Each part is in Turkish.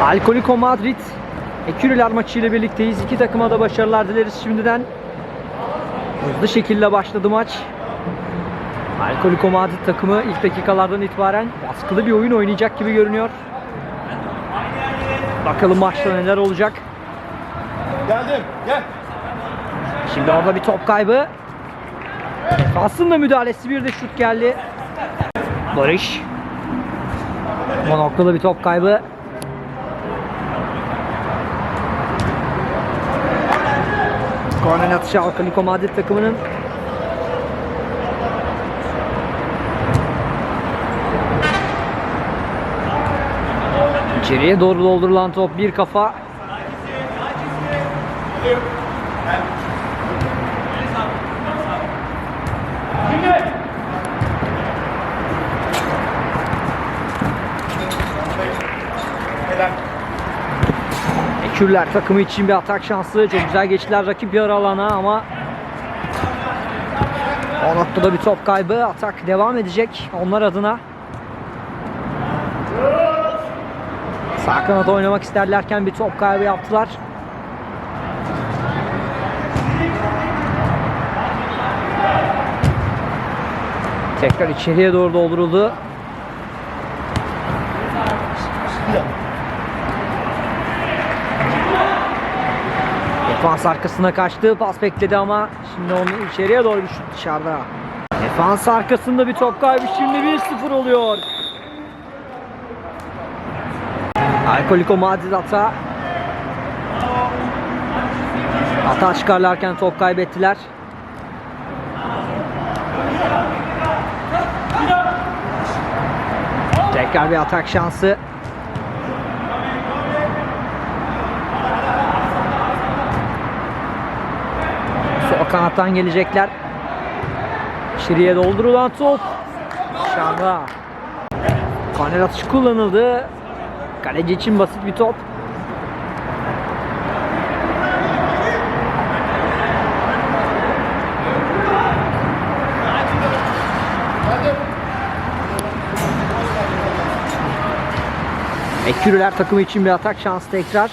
Alkoliko Madrid Ekürüler maçıyla birlikteyiz. İki takıma da başarılar dileriz şimdiden. Hızlı şekilde başladı maç. Alkoliko Madrid takımı ilk dakikalardan itibaren baskılı bir oyun oynayacak gibi görünüyor. Bakalım maçta neler olacak. Geldim. Gel. Şimdi orada bir top kaybı. Aslında müdahalesi bir de şut geldi. Barış. Bu noktada bir top kaybı. Korner atışı Alkaliko Madrid takımının. İçeriye doğru doldurulan top bir kafa. Ekürler takımı için bir atak şansı. Çok güzel geçtiler rakip yarı alana ama o noktada bir top kaybı. Atak devam edecek onlar adına. Sağ kanada oynamak isterlerken bir top kaybı yaptılar. Tekrar içeriye doğru dolduruldu. Defans arkasına kaçtı. Pas bekledi ama şimdi onu içeriye doğru bir şut dışarıda. Defans arkasında bir top kaybı. Şimdi 1-0 oluyor. Alkoliko Madrid hata. Hata çıkarlarken top kaybettiler. Tekrar bir atak şansı. Sol kanattan gelecekler. İçeriye doldurulan top. Dışarıda. Korner atışı kullanıldı. Kaleci için basit bir top. Ekürüler takımı için bir atak şansı tekrar.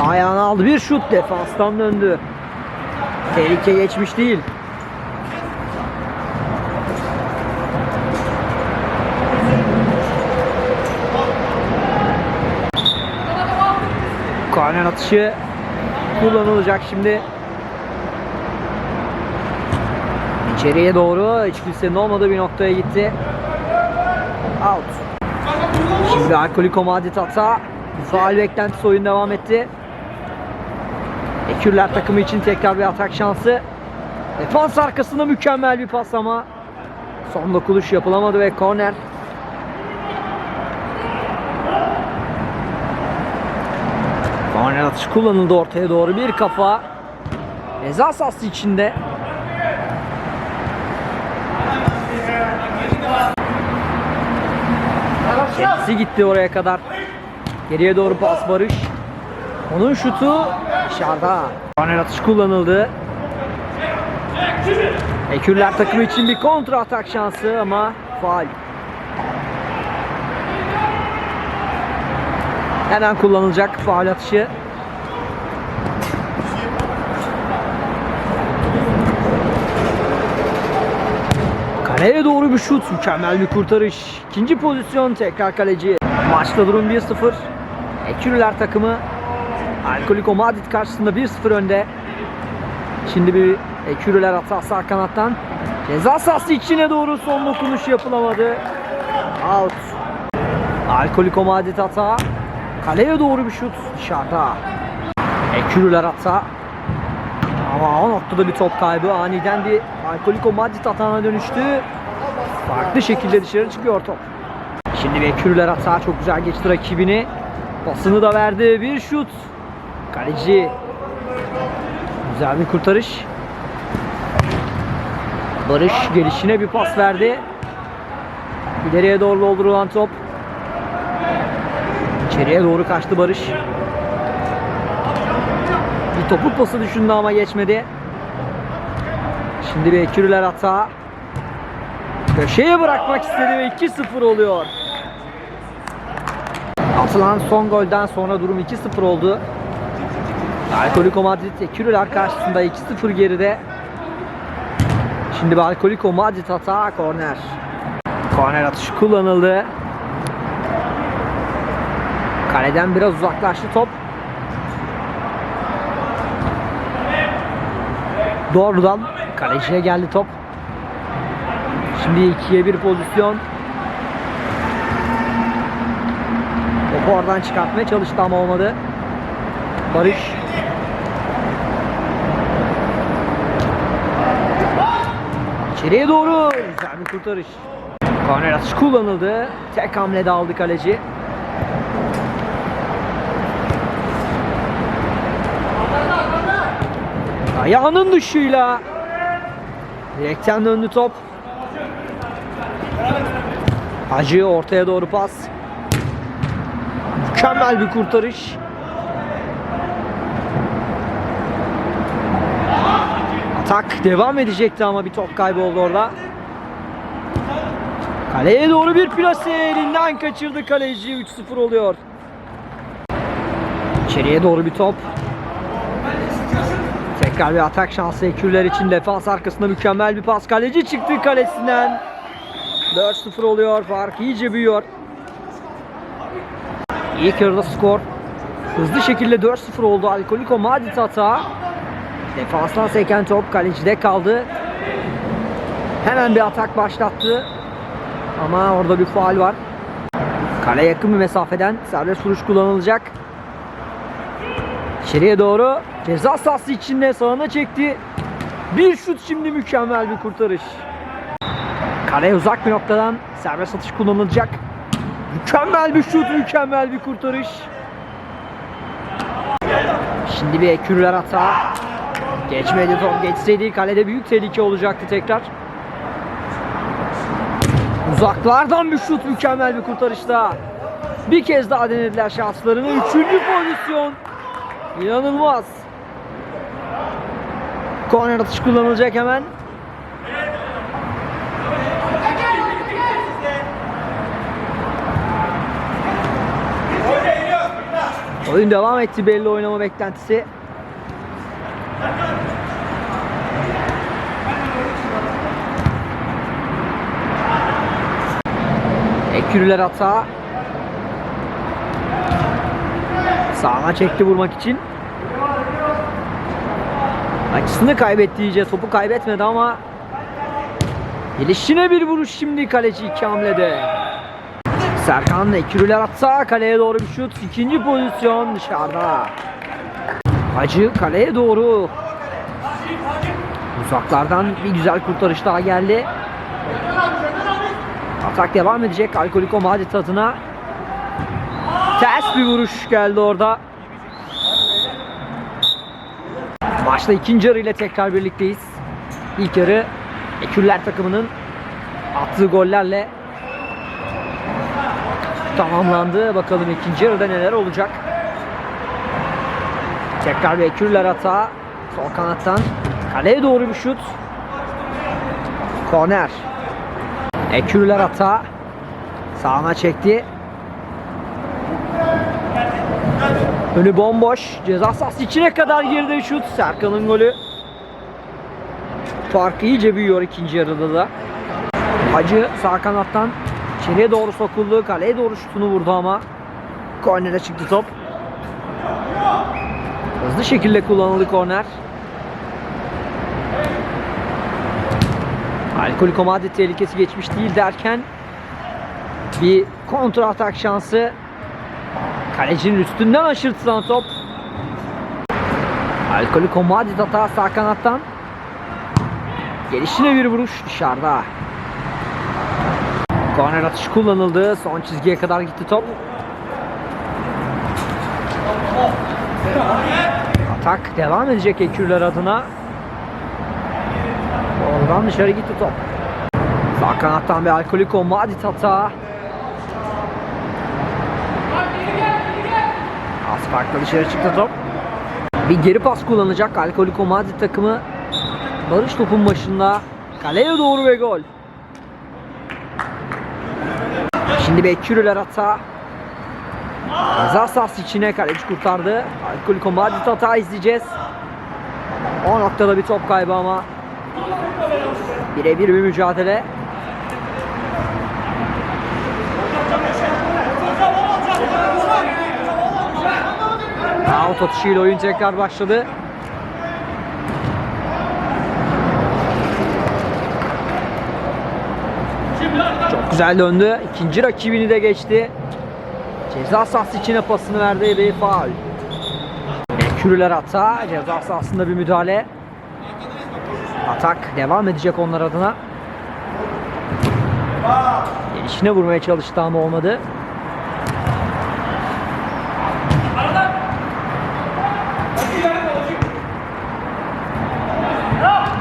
Sağ ayağını aldı. Bir şut defanstan döndü. Tehlike geçmiş değil. Korner atışı kullanılacak şimdi. İçeriye doğru hiç kimsenin olmadığı bir noktaya gitti. Out. Şimdi Alkoliko Madrid hata. Faal beklentisi oyun devam etti. Ekürler takımı için tekrar bir atak şansı. Defans arkasında mükemmel bir pas ama son dokunuş yapılamadı ve korner. Korner atışı kullanıldı ortaya doğru bir kafa. Ceza sahası içinde. Kendisi gitti oraya kadar. Geriye doğru pas Barış. Onun şutu dışarıda. Korner atışı kullanıldı. Ekürler takımı için bir kontra atak şansı ama faal. Hemen kullanılacak faal atışı. Kaleye doğru bir şut. Mükemmel bir kurtarış. İkinci pozisyon tekrar kaleci. Maçta durum 1-0. Ekürüler takımı Alkoliko Madrid karşısında 1-0 önde. Şimdi bir Ekürüler hata sağ kanattan. Ceza sahası içine doğru son dokunuş yapılamadı. Out. Alkoliko Madrid hata. Kaleye doğru bir şut dışarıda. Ekürüler hata. Ama o noktada bir top kaybı aniden bir Alkoliko Madrid hatana dönüştü. Farklı şekilde dışarı çıkıyor top. Şimdi bir Ekürüler hata çok güzel geçti rakibini. Pasını da verdi. Bir şut. Kaleci. Güzel bir kurtarış. Barış gelişine bir pas verdi. İleriye doğru doldurulan top. İçeriye doğru kaçtı Barış. Bir topuk pası düşündü ama geçmedi. Şimdi bir ekürüler hata. Köşeye bırakmak istedi ve 2-0 oluyor. Atılan son golden sonra durum 2-0 oldu. Alkoliko Madrid Ekürüler karşısında 2-0 geride. Şimdi bir Alkoliko Madrid hata korner. Korner atışı kullanıldı. Kaleden biraz uzaklaştı top. Doğrudan kaleciye geldi top. Şimdi 2'ye 1 pozisyon. Topu oradan çıkartmaya çalıştı ama olmadı. Barış. İçeriye doğru. Güzel bir kurtarış. Korner atış kullanıldı. Tek hamlede aldı kaleci. Ayağının dışıyla direkten döndü top. Hacı ortaya doğru pas. Mükemmel bir kurtarış. Atak devam edecekti ama bir top kaybı oldu orada. Kaleye doğru bir plase elinden kaçırdı kaleci 3-0 oluyor. İçeriye doğru bir top. Tekrar bir atak şansı ekürler için defans arkasında mükemmel bir pas. Kaleci çıktı kalesinden. 4-0 oluyor. Fark iyice büyüyor. İlk yarıda skor hızlı şekilde 4-0 oldu. Alkoliko Madrid hata. Defanstan seken top kalecide kaldı. Hemen bir atak başlattı. Ama orada bir faal var. Kale yakın bir mesafeden serbest vuruş kullanılacak. İçeriye doğru ceza sahası içinde sağına çekti. Bir şut şimdi mükemmel bir kurtarış. Kaleye uzak bir noktadan serbest atış kullanılacak. Mükemmel bir şut, mükemmel bir kurtarış. Şimdi bir ekürler hata. Geçmedi top. Geçseydi kalede büyük tehlike olacaktı tekrar. Uzaklardan bir şut, mükemmel bir kurtarışta. Bir kez daha denediler şanslarını. Üçüncü pozisyon. İnanılmaz. Korner atış kullanılacak hemen. Oyun devam etti belli oynama beklentisi. Ekürüler hata. Sağına çekti vurmak için. Açısını kaybetti iyice. Topu kaybetmedi ama gelişine bir vuruş şimdi kaleci iki hamlede. Serkan Ekürüler atsa kaleye doğru bir şut. İkinci pozisyon dışarıda. Hacı kaleye doğru. Uzaklardan bir güzel kurtarış daha geldi. Atak devam edecek. Alkoliko Madrid adına. Ters bir vuruş geldi orada. Maçta ikinci yarı ile tekrar birlikteyiz. İlk yarı Eküller takımının attığı gollerle tamamlandı. Bakalım ikinci yarıda neler olacak. Tekrar bir Eküller hata. Sol kanattan kaleye doğru bir şut. Korner. Ekürler hata. Sağına çekti. Önü bomboş. Ceza sahası içine kadar girdi şut. Serkan'ın golü. Fark iyice büyüyor ikinci yarıda da. Hacı sağ kanattan içeriye doğru sokuldu. Kaleye doğru şutunu vurdu ama kornere çıktı top. Hızlı şekilde kullanıldı korner. Alkoliko Madrid tehlikesi geçmiş değil derken bir kontra atak şansı kalecinin üstünden aşırtılan top. Alkoliko Madrid hata sağ kanattan. Gelişine bir vuruş dışarıda. Korner atışı kullanıldı. Son çizgiye kadar gitti top. Atak devam edecek Ekürler adına Oradan dışarı gitti top. Sağ kanattan bir Alkoliko Madrid hata. Az farkla dışarı çıktı top. Bir geri pas kullanacak Alkoliko Madrid takımı. Barış topun başında. Kaleye doğru ve gol. Şimdi Bekçürüler hata. Ceza sahası içine kaleci kurtardı. Alkoliko Madrid hata izleyeceğiz. O noktada bir top kaybı ama birebir bir mücadele. Out atışıyla oyun tekrar başladı. Çok güzel döndü. İkinci rakibini de geçti. Ceza sahası içine pasını verdi ve faul. Kürüler hata. Ceza sahasında bir müdahale. Atak devam edecek onlar adına. Gelişine vurmaya çalıştı ama olmadı.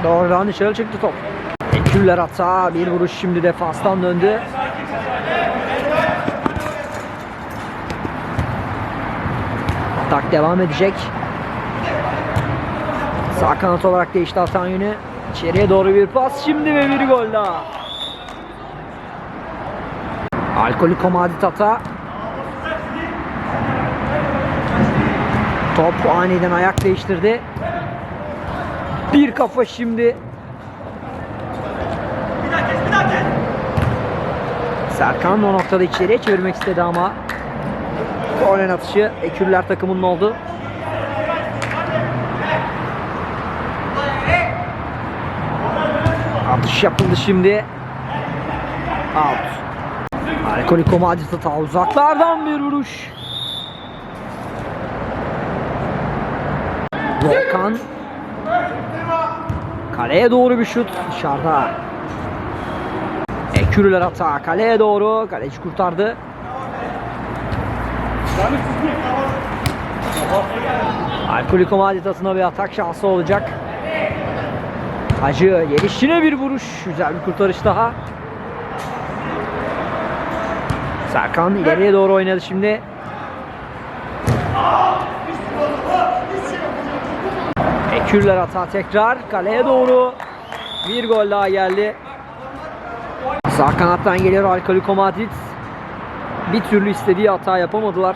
Doğrudan dışarı çıktı top. Ekürler hata. Bir vuruş şimdi defanstan döndü. Atak devam edecek. Sağ kanat olarak değişti atan yönü. İçeriye doğru bir pas şimdi ve bir gol daha. Alkoliko Madrid hata. Top aniden ayak değiştirdi. Bir kafa şimdi. Serkan o noktada içeriye çevirmek istedi ama Korner atışı Ekürler takımının oldu. Atış yapıldı şimdi. Out. Alkoliko Madrid hata uzaklardan bir vuruş. Volkan. Kaleye doğru bir şut dışarıda. Ekürler hata kaleye doğru. Kaleci kurtardı. Alkoliko Maditas'ına bir atak şansı olacak. Hacı gelişine bir vuruş. Güzel bir kurtarış daha. Serkan ileriye doğru oynadı şimdi. Ekürler hata tekrar. Kaleye doğru. Bir gol daha geldi. Sağ kanattan geliyor Alkoliko Madrid. Bir türlü istediği hata yapamadılar.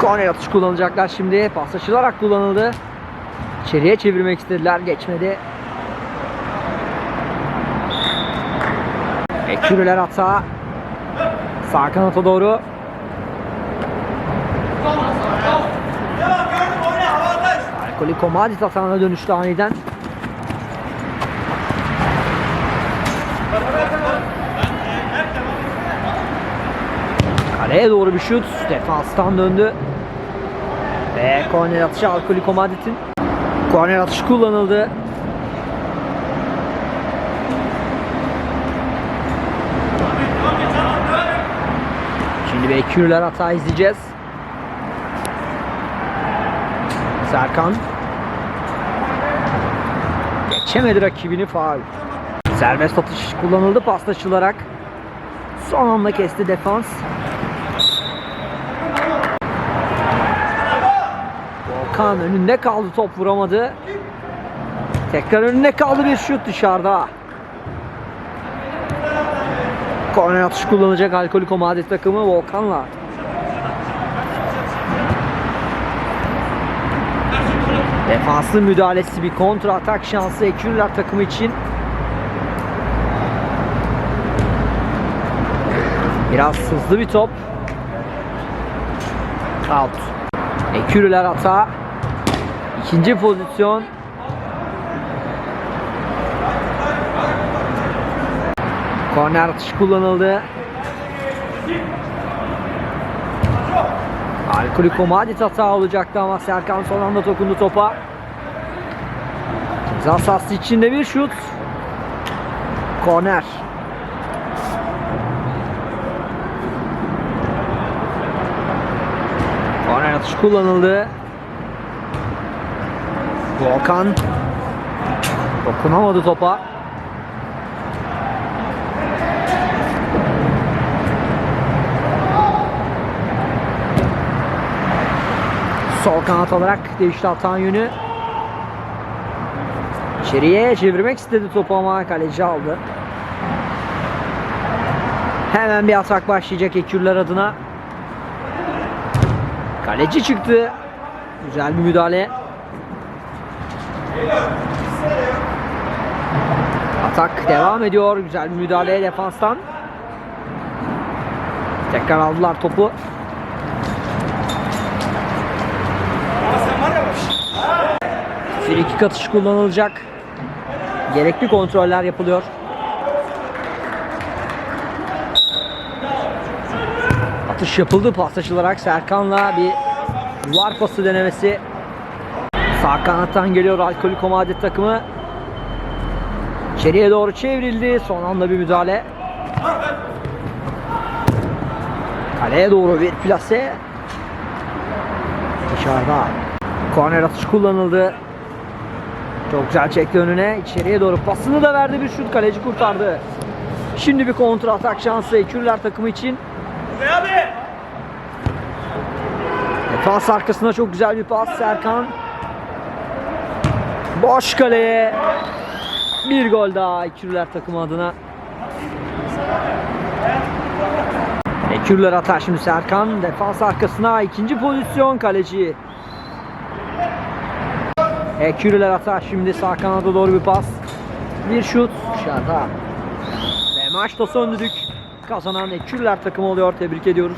Korner atış kullanacaklar şimdi. Paslaşılarak kullanıldı. İçeriye çevirmek istediler. Geçmedi. Ekürüler hata. Sağ kanata doğru. Alkoliko Madrid hatana dönüştü aniden. Kaleye doğru bir şut. Defanstan döndü. Ve korner atışı Alkoliko Madrid'in. Korner atışı kullanıldı. Şimdi Bekirler hata izleyeceğiz. Serkan. Geçemedi rakibini faul. Serbest atış kullanıldı paslaşılarak. Son anda kesti defans. Volkan önünde kaldı top vuramadı. Tekrar önünde kaldı bir şut dışarıda. Korner atışı kullanacak Alkoliko Madrid takımı Volkan'la. Defanslı müdahalesi bir kontra atak şansı Ekürler takımı için. Biraz hızlı bir top. Out. Ekürüler hata. İkinci pozisyon. Korner atışı kullanıldı. Alkoliko Madrid hata olacaktı ama Serkan son anda dokundu topa. Ceza içinde bir şut. Korner. Korner atışı kullanıldı. Volkan dokunamadı topa. Sol kanat olarak değişti atan yönü. İçeriye çevirmek istedi topu ama kaleci aldı. Hemen bir atak başlayacak Ekürler adına. Kaleci çıktı. Güzel bir müdahale. Atak devam ediyor. Güzel bir müdahale defanstan. Tekrar aldılar topu. Frikik atışı kullanılacak. Gerekli kontroller yapılıyor. Atış yapıldı paslaşılarak Serkan'la bir duvar pası denemesi. Sağ kanattan geliyor alkolik Omadet takımı. İçeriye doğru çevrildi. Son anda bir müdahale. Kaleye doğru bir plase. Dışarıda. Korner atışı kullanıldı. Çok güzel çekti önüne. İçeriye doğru pasını da verdi bir şut. Kaleci kurtardı. Şimdi bir kontra atak şansı Ekürler takımı için. Defans arkasına çok güzel bir pas Serkan. Boş kaleye. Bir gol daha Ekürler takımı adına. Ekürler atar şimdi Serkan. Defans arkasına ikinci pozisyon kaleci. Ekürler atar şimdi sağ kanada doğru bir pas. Bir şut dışarıda. Ve maçta son düdük. Kazanan Ekürler takımı oluyor. Tebrik ediyoruz.